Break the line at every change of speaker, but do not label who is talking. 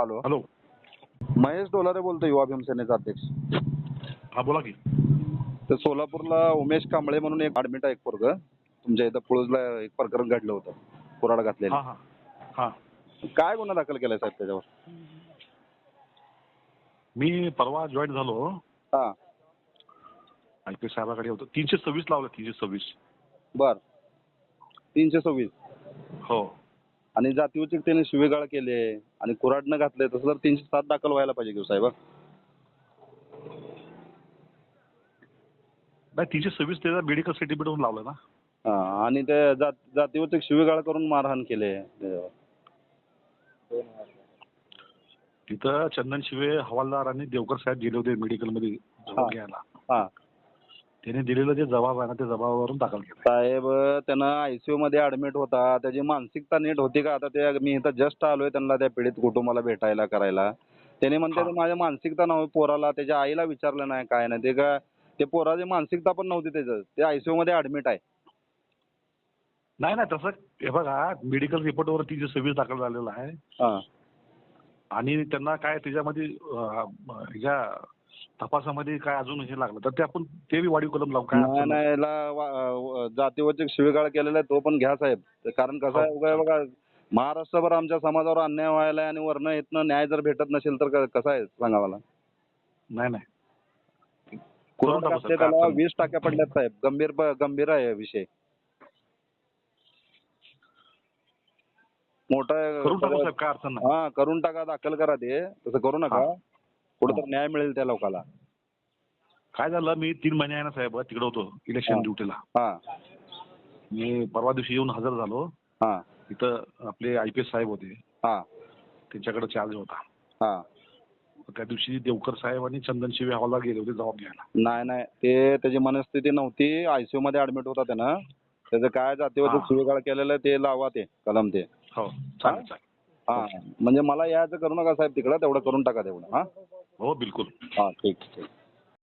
Hello
hello
Mahesh डोलारे बोलतो युवा भीमसेनेचा अध्यक्ष.
हा बोला की.
तर सोलापूरला उमेश कांबळे म्हणून एक ऍडमिट आहे एक पोरग. तुमच्या इथं पुळजला एक प्रकरण घडलं होतं कुराड घातलेलं.
हा हा.
काय गुन्हा दाखल केलाय साहेब त्याच्यावर?
मी परवा जॉईन झालो.
हा.
आय पी साहेबाकडे होतो. तीनशे सव्वीस लावलं तीनशे सव्वीस.
बर. तीनशे सव्वीस.
हो.
आणि जातीवचिक त्याने शिवेगाळ केले. आणि कुराडनं घातले तसं तर तीनशे सात दाखल व्हायला पाहिजे की हो साहेब
नाही तीनशे सव्वीस त्याचा मेडिकल सर्टिफिकेट लावलं ना.
हा आणि ते जात जातीवचिक शिवेगाळ करून मारहाण केले. त्याच्यावर
तिथं चंदन शिवे हवालदार आणि देवकर साहेब गेले होते मेडिकलमध्ये
हा.
जबाब घ्यायला.
हा.
त्याने दिलेलं जे जबाब आहे ना त्या जबाबावरून दाखल केलं
साहेब त्यानं आयसीयू मध्ये ऍडमिट होता. त्याची मानसिकता नीट होती का? आता ते मी इथं जस्ट आलोय त्यांना त्या पीडित कुटुंबाला भेटायला करायला. त्याने म्हणते. माझ्या मानसिकता नव्हे पोराला. त्याच्या आईला विचारलं नाही काय नाही. ते का ते पोराची मानसिकता पण नव्हती त्याचं. ते आयसीयू मध्ये ऍडमिट आहे.
नाही नाही तसं हे बघा मेडिकल रिपोर्टवर तीनशे सव्वीस दाखल झालेलं आहे
हा.
आणि त्यांना काय त्याच्यामध्ये अं, ह्या तपासामध्ये काय अजून हे लागलं? तर ते आपण ते बी वाढीव कलम लावू काय
नाही
अडचण
नाही.
नाही.
याला वा- व- जातीवरचे शिवेगाळ केलेला आहे तो पण घ्या साहेब. ते कारण कसं आहे. उगा बघा महाराष्ट्रभर आमच्या समाजावर अन्याय व्हायला आणि वरनं इथनं न्याय जर भेटत नसेल तर क- कसं आहे सांगा मला
नाही. नाही
कुराड
टाकू
घातले
साहेब, काय
त्याला
अडचण
वीस टाक्या पडल्यात साहेब. गंभीर ब- गंभीर आहे विषय. मोठा
करून टाकू साहेब काय अडचण नाही.
हा करून टाका दाखल करा ते. तसं करू नका.
हा.
कुठं न्याय मिळेल त्या लोकाला.
काय झालं? मी तीन महिने आहे ना साहेब तिकडे होतो इलेक्शन. ड्युटीला
हा.
मी परवा दिवशी येऊन हजर झालो.
हा.
इथं आपले आय पी एस साहेब होते.
हा.
त्यांच्याकडे चार्ज होता.
हा.
त्या दिवशी देवकर साहेब आणि चंदन शिवे हॉलला गेले होते जबाब घ्यायला.
नाही नाही. ते त्याची मनस्थिती नव्हती. आयसीयू मध्ये ऍडमिट होता त्यानं. त्याचं काय जातीवर
हा.
केलेलं ते लावा ते कलम ते.
हो चालेल चालेल.
हा. म्हणजे मला यायचं करू नका साहेब तिकडं तेवढं करून टाका तेवढं. हा?
हो बिलकुल
हा ठीक ठीक